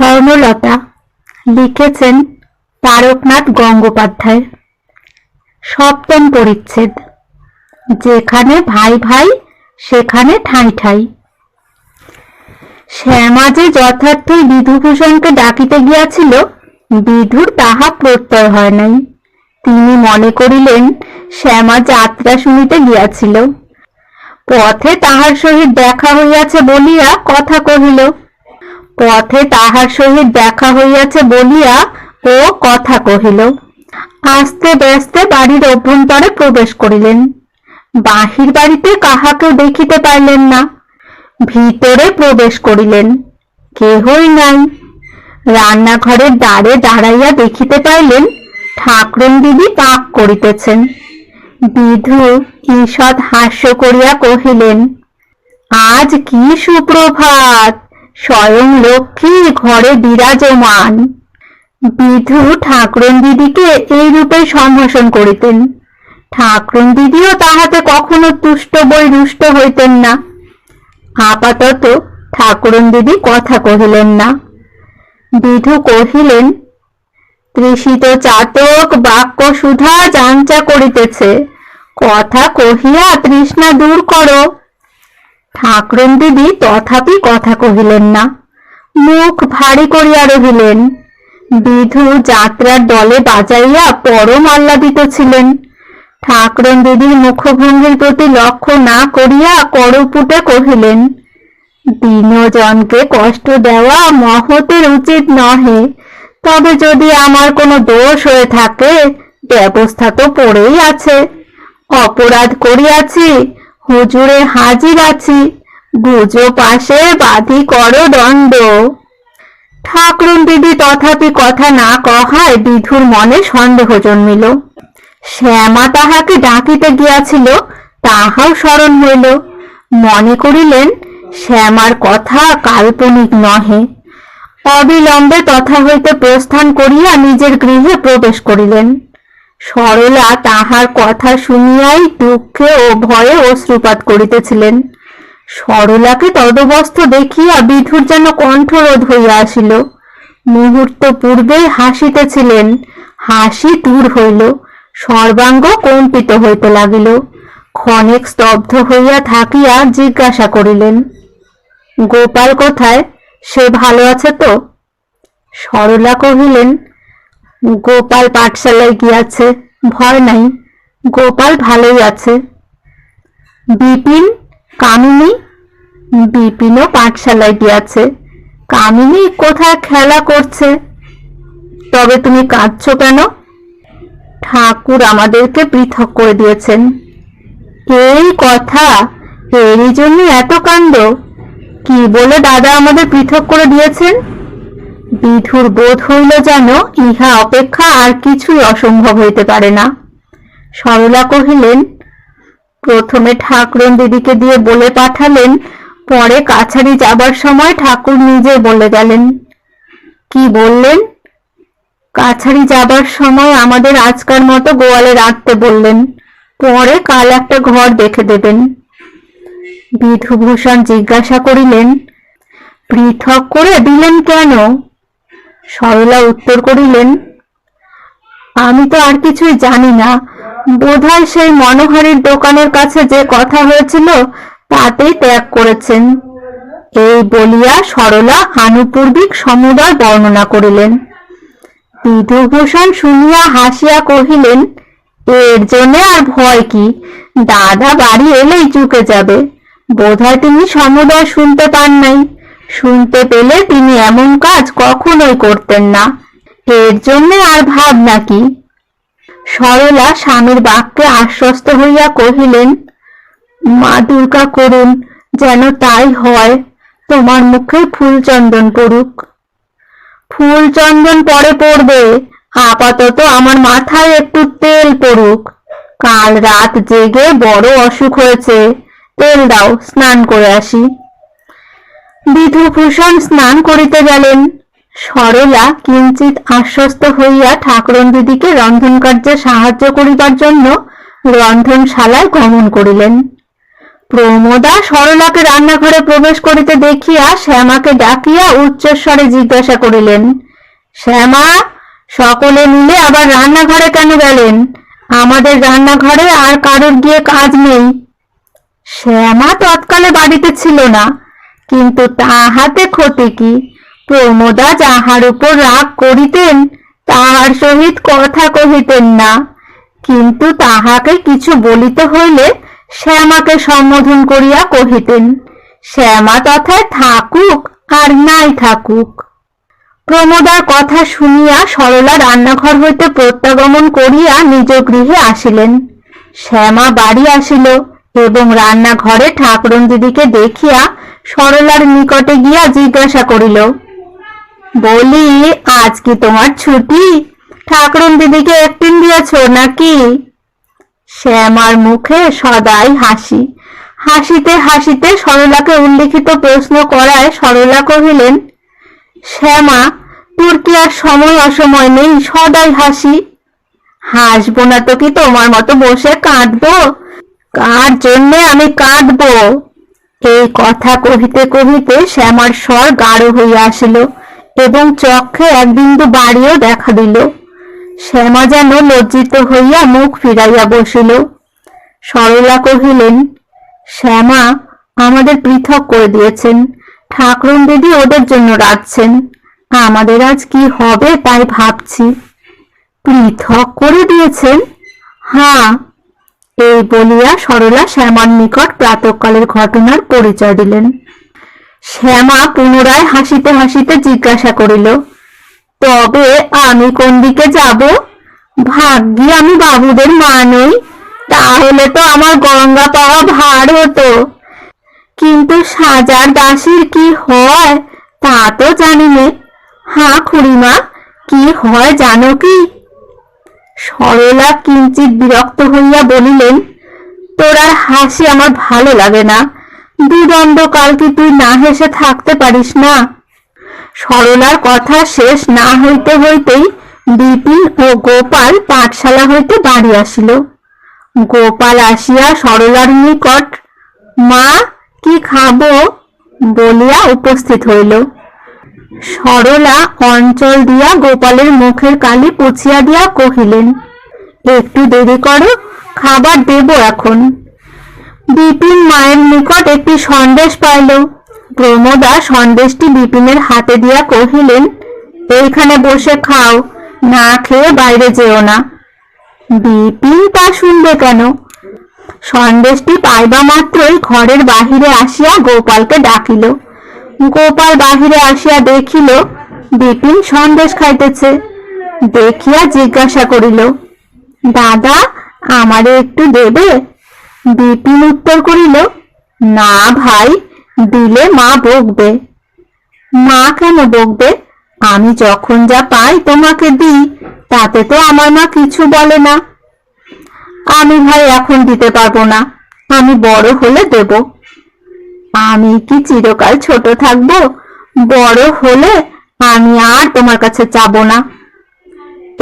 স্বর্ণলতা লিখেছেন তারকনাথ গঙ্গোপাধ্যায়। সপ্তম পরিচ্ছেদ। যেখানে ভাই ভাই, সেখানে ঠাঁই ঠাই। শ্যামা যে যথার্থই বিধুভূষণকে ডাকিতে গিয়াছিল, বিধুর তাহা প্রত্যয় হয় নাই। তিনি মনে করিলেন শ্যামা যাত্রা শুনিতে গিয়াছিল। পথে তাহার সহিত দেখা হইয়াছে বলিয়া কথা কহিল পথে তাহার সহিত দেখা হইয়াছে বলিয়া ও কথা কহিল। আস্তে ব্যস্তে বাড়ির অভ্যন্তরে প্রবেশ করিলেন। বাহির বাড়িতে কাহাকেও দেখিতে পাইলেন না। ভিতরে প্রবেশ করিলেন। কেহই নাই। রান্নাঘরের দ্বারে দাঁড়াইয়া দেখিতে পাইলেন ঠাকরুন দিদি পাক করিতেছেন। বিধু ঈষৎ হাস্য করিয়া কহিলেন, আজ কি সুপ্রভাত! স্বয়ং লক্ষ্মী ঘরে বিরাজমান। বিধু ঠাকুরন দিদিকে এই রূপে সম্ভাষণ করিতেন। ঠাকুরন দিদিও তাহাতে কখনো তুষ্ট বই রুষ্ট হইতেন না। আপাতত ঠাকুরন দিদি কথা কহিলেন না। বিধু কহিলেন তৃষিত চাতক বাক্য সুধা যাঞ্চা করিতেছে। কথা কহিয়া তৃষ্ণা দূর করো। ঠাকুরন দিদি তথাপি কথা কহিলেন না। মুখ ভারী করিয়া রহিলেন। বিধু যাত্রার দলে বাজাইয়া পরম আহ্লাদিত ছিলেন। ঠাকরুন দিদির মুখভঙ্গির প্রতি লক্ষ্য না করিয়া করপুটে কহিলেন দীনজনকে কষ্ট দেওয়া মহতের উচিত নহে। তবে যদি আমার কোনো দোষ হয়ে থাকে, ব্যবস্থা তো পড়েই আছে। অপরাধ করিয়াছি হুজুরে হাজির আছি। গুজো পাশে বাধি করো দণ্ড। ঠাকুরুন দিদি তথাপি কথা না কহায় বিধুর মনে সন্দেহ জন্মিল। শ্যামা তাহাকে ডাকিতে গিয়াছিল, তাহাও স্মরণ হইল। মনে করিলেন, শ্যামার কথা কাল্পনিক নহে। অবিলম্বে তথা হইতে প্রস্থান করিয়া নিজের গৃহে প্রবেশ করিলেন। সরলা তাহার কথা শুনিয়াই দুঃখে ও ভয়ে অশ্রুপাত করিতেছিলেন। সরলাকে তদবস্থ দেখিয়া বিধুর যেন কণ্ঠরোধ হইয়া আসিল। মুহূর্ত পূর্বে হাসিতেছিলেন, হাসি দূর হইল, সর্বাঙ্গ কম্পিত হইতে লাগিল। ক্ষণিক স্তব্ধ হইয়া থাকিয়া জিজ্ঞাসা করিলেন, গোপাল কোথায়? সে ভালো আছে তো? সরলা কহিলেন গোপাল পাঠশালায় গিয়াছে, ভয় নাই। গোপাল ভালোই আছে। বিপিন, কামিনী? বিপিনও পাঠশালায় গিয়াছে। কামিনী কোথায় খেলা করছে? তবে তুমি কাঁদছো কেন? ঠাকুর আমাদেরকে পৃথক করে দিয়েছেন। এই কথা, এরই জন্য এত কাণ্ড। কি বলে দাদা আমাদের পৃথক করে দিয়েছেন? বিধুর বোধ হইল যেন ইহা অপেক্ষা আর কিছুই অসম্ভব হইতে পারে না। সরলা কহিলেন, প্রথমে ঠাকুরন দিদিকে দিয়ে বলে পাঠালেন, পরে কাছারি যাবার সময় ঠাকুর নিজে বলে গেলেন। কি বললেন? কাছারি যাবার সময় আমাদের আজকার মতো গোয়ালে রাখতে বললেন, পরে কাল একটা ঘর দেখে দেবেন। বিধুভূষণ জিজ্ঞাসা করিলেন, পৃথক করে দিলেন কেন? সরলা উত্তর করিলেন, আমি তো আর কিছুই জানি না। বোধহয় সেই মনোহারীর দোকানের কাছে যে কথা হয়েছিল, তাতেই ত্যাগ করেছেন। এই বলিয়া সরলা আনুপূর্বিক সমুদয় বর্ণনা করিলেন। বিধুভূষণ শুনিয়া হাসিয়া কহিলেন, এর জন্য আর ভয় কি? দাদা বাড়ি এলেই চুকে যাবে। বোধহয় তিনি সমুদয় শুনতে পান নাই। শুনতে পেলে তিনি এমন কাজ কখনোই করতেন না। এর জন্য আর ভাব নাকি সরলা স্বামীর বাক্যে আশ্বস্ত হইয়া কহিলেন, মা দুর্গা করুন, যেন তাই হয়। তোমার মুখে ফুল চন্দন পড়ুক। ফুল চন্দন পরে পড়বে। আপাতত আমার মাথায় একটু তেল পড়ুক। কাল রাত জেগে বড় অসুখ হয়েছে। তেল দাও, স্নান করে আসি। বিধুভূষণ স্নান করিতে গেলেন। সরলা কিঞ্চিত আশ্বস্ত হইয়া ঠাকুরন দিদিকে রন্ধন কার্যে সাহায্য করিবার জন্য রন্ধনশালায় গমন করিলেন। প্রমোদা সরলাকে রান্নাঘরে প্রবেশ করিতে দেখিয়া শ্যামাকে ডাকিয়া উচ্চস্বরে জিজ্ঞাসা করিলেন, শ্যামা, সকলে মিলে আবার রান্নাঘরে কেন গেলেন? আমাদের রান্নাঘরে আর কারোর গিয়ে কাজ নেই। শ্যামা তৎকালে বাড়িতে ছিল না। কিন্তু তাহাতে ক্ষতি কি? প্রমোদা যাহার উপর রাগ করিতেন, তাহার সহিত কথা কহিতেন না। কিন্তু তাহাকে কিছু বলিতে হইলে শ্যামাকে সম্বোধন করিয়া কহিতেন, শ্যামা তথায় থাকুক আর নাই থাকুক। প্রমোদার কথা শুনিয়া সরলা রান্নাঘর হইতে প্রত্যাগমন করিয়া নিজ গৃহে আসিলেন। শ্যামা বাড়ি আসিল এবং রান্নাঘরে ঠাকুরন দিদিকে দেখিয়া সরলার নিকটে গিয়া জিজ্ঞাসা করিল, বলি, আজ কি তোমার ছুটি? ঠাকুরন দিদিকে একদিন দিয়েছ নাকি? শ্যামার মুখে সদাই হাসি। হাসিতে হাসিতে সরলাকে উল্লিখিত প্রশ্ন করায় সরলা কহিলেন, শ্যামা, তোর কি আর সময় অসময় নেই? সদাই হাসি। হাসবো না তো কি তোমার মতো বসে কাঁদবো? কার জন্যে আমি কাঁদবো? এই কথা কহিতে কহিতে শ্যামার স্বর গাঢ় হইয়া আসিল এবং চক্ষে এক বিন্দু বাড়িও দেখা দিল। শ্যামা যেন লজ্জিত হইয়া মুখ ফিরাইয়া বসিল। সরলা কহিলেন, শ্যামা, আমাদের পৃথক করে দিয়েছেন। ঠাকুরন দিদি ওদের জন্য রাখছেন। আমাদের আজ কি হবে তাই ভাবছি। পৃথক করে দিয়েছেন? হ্যাঁ এই বলিয়া সরলা শ্যামার নিকট প্রাতকালের ঘটনার পরিচয় দিলেন। শ্যামা পুনরায় হাসিতে হাসিতে জিজ্ঞাসা করিল, তবে আমি কোন দিকে যাব? ভাগ্যি আমি বাবুদের মা নই, তাহলে তো আমার গঙ্গা পাওয়া ভার হতো। কিন্তু সাজার দাসীর কি হয় তা তো জানি নে। হ্যাঁ খুড়িমা, কি হয় জানো কি? সরলা কিঞ্চিত বিরক্ত হইয়া বলিলেন, তোর আর হাসি আমার ভালো লাগে না। দুদণ্ড কাল কি তুই না হেসে থাকতে পারিস না? সরলার কথা শেষ না হইতে হইতেই বিপিন ও গোপাল পাঠশালা হইতে বাড়ি আসিল। গোপাল আসিয়া সরলার নিকট, মা, কি খাব? বলিয়া উপস্থিত হইল। সরলা অঞ্চল দিয়া গোপালের মুখের কালি পুছিয়া দিয়া কহিলেন, একটু দেরি করো, খাবার দেব এখন। বিপিন মায়ের নিকট একটি সন্দেশ পাইল। প্রমোদা সন্দেশটি বিপিনের হাতে দিয়া কহিলেন, এইখানে বসে খাও, না খেয়ে বাইরে যেও না। বিপিন তা শুনবে কেন? সন্দেশটি পাইবা মাত্রই ঘরের বাহিরে আসিয়া গোপালকে ডাকিল। গোপাল বাহিরে আসিয়া দেখিল, বিপিন সন্দেশ খাইতেছে। দেখিয়া জিজ্ঞাসা করিল, দাদা, আমারে একটু দেবে? বিপিন উত্তর করিল, না ভাই, দিলে মা বকবে। মা কেন বকবে? আমি যখন যা পাই তোমাকে দিই, তাতে তো আমার মা কিছু বলে না। আমি ভাই এখন দিতে পারব না, আমি বড় হলে দেব। আমি কি চিরকাল ছোট থাকব? বড় হলে আমি আর তোমার কাছে চাবো না।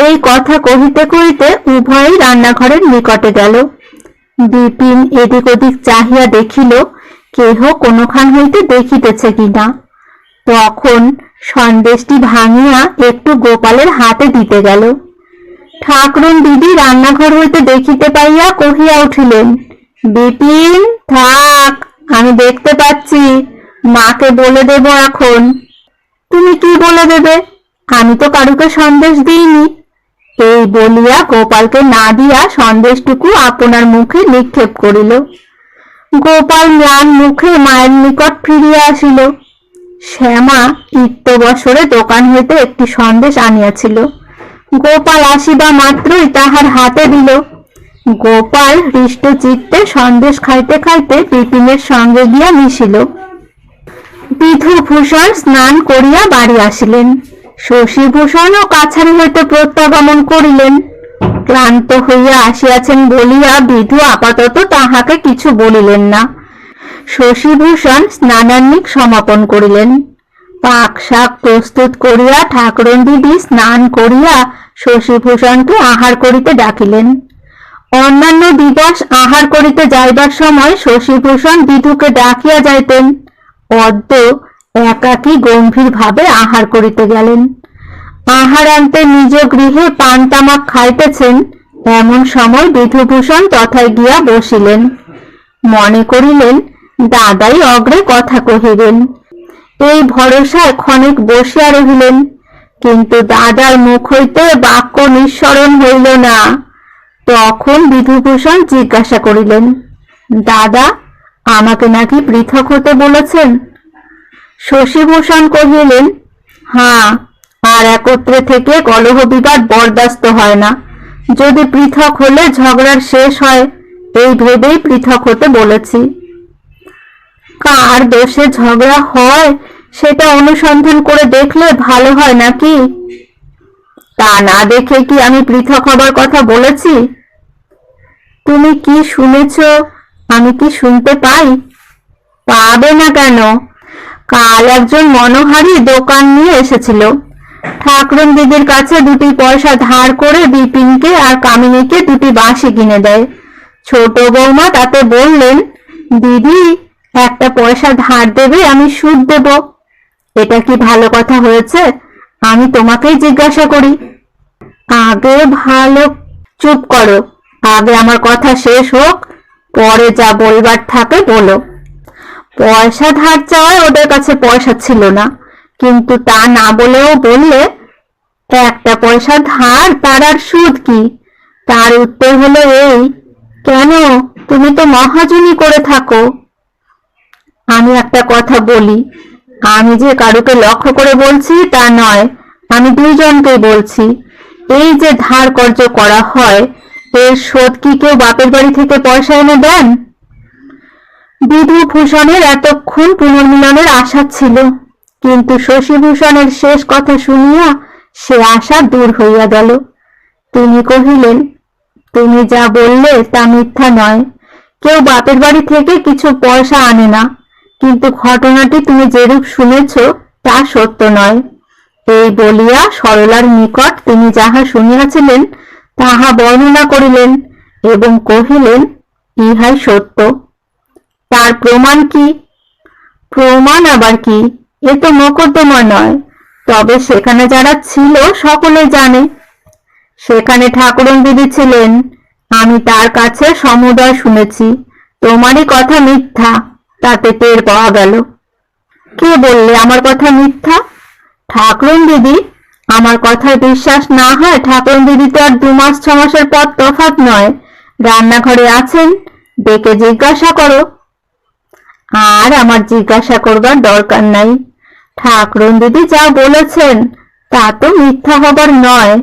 এই কথা কহিতে কহিতে উভয়ই রান্নাঘরের নিকটে গেল। বিপিন এদিক ওদিক চাহিয়া দেখিল, কেহ কোনোখান হইতে দেখিতেছে কিনা। তখন সন্দেশটি ভাঙিয়া একটু গোপালের হাতে দিতে গেল। ঠাকুরন দিদি রান্নাঘর হইতে দেখিতে পাইয়া কহিয়া উঠিলেন, বিপিন, থাক আমি দেখতে পাচ্ছি। মাকে বলে দেব এখন। তুমি কি বলে দেবে? আমি তো কারুকে সন্দেশ দিইনি। এই বলিয়া গোপালকে না দিয়া সন্দেশটুকু আপনার মুখে নিক্ষেপ করিল। গোপাল ম্লান মুখে মায়ের নিকট ফিরিয়া আসিল। শ্যামা ইত্যবসরে দোকান হইতে একটি সন্দেশ আনিয়াছিল। গোপাল আসিবা মাত্রই তাহার হাতে দিল। গোপাল হৃষ্ট চিত্তে সন্দেশ খাইতে খাইতে বিপিনের সঙ্গে গিয়া মিশিল। বিধুভূষণ স্নান করিয়া বাড়ি আসিলেন। শশীভূষণ ও কাছারি হইতে প্রত্যাগমন করিলেন। ক্লান্ত হইয়া আসিয়াছেন বলিয়া বিধু আপাতত তাহাকে কিছু বলিলেন না। শশীভূষণ স্নানান্নিক সমাপন করিলেন। পাক শাক প্রস্তুত করিয়া ঠাকুরন দিদি স্নান করিয়া শশীভূষণকে আহার করিতে ডাকিলেন। অন্যান্য দিবস আহার করিতে যাইবার সময় শশীভূষণ বিধুকে ডাকিয়া যাইতেন। অদ্য একাকী গম্ভীর ভাবে আহার করিতে গেলেন। আহার আনতে নিজ গৃহে পান তামাক খাইতেছেন, এমন সময় বিধুভূষণ তথায় গিয়া বসিলেন। মনে করিলেন, দাদাই অগ্রে কথা কহিবেন। এই ভরসায় ক্ষণিক বসিয়া রহিলেন, কিন্তু দাদার মুখ হইতে বাক্য নিঃসরণ হইল না। তখন বিধুভূষণ জিজ্ঞাসা করিলেন, দাদা, আমাকে নাকি পৃথক হতে বলেছেন? শশীভূষণ কহিলেন হ্যাঁ আর একত্রে থেকে কলহ বিবাদ বরদাস্ত হয় না। যদি পৃথক হলে ঝগড়ার শেষ হয়, এই ভেবেই পৃথক হতে বলেছি। কার দোষে ঝগড়া হয়, সেটা অনুসন্ধান করে দেখলে ভালো হয় নাকি? তা না দেখে কি আমি পৃথক হবার কথা বলেছি? তুমি কি শুনেছ? আমি কি শুনতে পাই? পাবে না কেন? কাল একজন মনোহারী দোকান নিয়ে এসেছিল। ঠাকুরন দিদির কাছে দুটি পয়সা ধার করে বিপিনকে আর কামিনীকে দুটি বাঁশি কিনে দেয়। ছোট বৌমা তাতে বললেন, দিদি, একটা পয়সা ধার দেবে, আমি সুদ দেব। এটা কি ভালো কথা হয়েছে? আমি তোমাকেই জিজ্ঞাসা করি। আগে ভালো, চুপ করো। আগে আমার কথা শেষ হোক, পরে যা বলবার থাকে বলো। পয়সা ধার চাওয়ায় ওদের কাছে পয়সা ছিল না। কিন্তু তা না বলেও বললে, একটা পয়সা ধার, তার আর সুদ কি? তার উত্তর হলো এই, কেন? তুমি তো মহাজনী করে থাকো। আমি একটা কথা বলি, আমি যে কারুকে লক্ষ্য করে বলছি তা নয়, আমি দুইজনকেই বলছি। এই যে ধার কর্য করা হয় এর শোধ কি কেউ বাপের বাড়ি থেকে পয়সা এনে দেন? বিধুভূষণের এতক্ষণ পুনর্মিলনের আশা ছিল। কিন্তু শশীভূষণের শেষ কথা শুনিয়া সে আশা দূর হইয়া গেল। তিনি কহিলেন, তুমি যা বললে তা মিথ্যা নয়। কেউ বাপের বাড়ি থেকে কিছু পয়সা আনে না। কিন্তু ঘটনাটি তুমি যেরূপ শুনেছ, তা সত্য নয়। এই বলিয়া সরলার নিকট তিনি যাহা শুনিয়াছিলেন তাহা বর্ণনা করিলেন এবং কহিলেন, ইহাই সত্য। তার প্রমাণ কি? প্রমাণ আবার কি? এ তো মোকদ্দমা নয়। তবে সেখানে যারা ছিল, সকলে জানে। সেখানে ঠাকুরন দিদি ছিলেন আমি তার কাছে সমুদয় শুনেছি। তোমারই কথা মিথ্যা, তাতে টের পাওয়া গেল। কে বললে আমার কথা মিথ্যা? ঠাকুরন দিদি আমার কথায় বিশ্বাস না হয় ঠাকুরন দিদি তো আর দু মাস, ছ মাসের পর তফাৎ নয়। রান্নাঘরে আছেন, ডেকে জিজ্ঞাসা করো। আর আমার জিজ্ঞাসা করবার দরকার নাই। ঠাকুরন দিদি যা বলেছেন, তা তো মিথ্যা হবার নয়।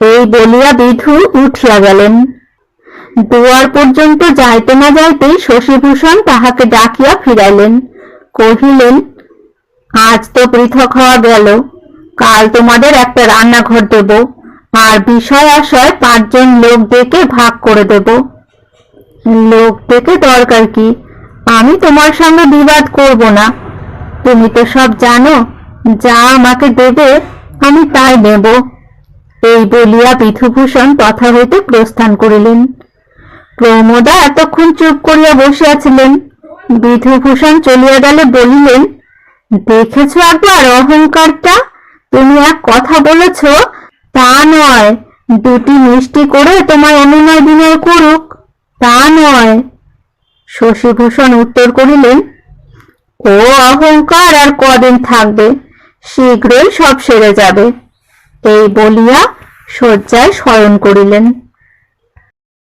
এই বলিয়া বিধু উঠিয়া গেলেন। দুয়ার পর্যন্ত যাইতে না যাইতেই শশীভূষণ তাহাকে ডাকিয়া ফিরাইলেন। কহিলেন, আজ তো পৃথক হওয়া গেল। কাল তোমাদের একটা রান্নাঘর দেব, আর বিষয় আশয় পাঁচজন লোক ডেকে ভাগ করে দেব। লোক ডেকে দরকার কি? আমি তোমার সঙ্গে বিবাদ করব না। তুমি তো সব জানো, যা আমাকে দেবে, আমি তাই নেব। এই বলিয়া বিধুভূষণ তথা হইতে প্রস্থান করিলেন। প্রমোদা এতক্ষণ চুপ করিয়া বসিয়াছিলেন। বিধুভূষণ চলিয়া গেলে বলিলেন, দেখেছ একবার অহংকারটা? তুমি এক কথা বলেছ, তা নয়। দুটি মিষ্টি করে তোমার অনুনয় বিনয় করুক, তা নয়। শশীভূষণ উত্তর করিলেন, ও অহংকার আর কদিন থাকবে, শীঘ্রই সব সেরে যাবে। এই বলিয়া শয্যায় শয়ন করিলেন।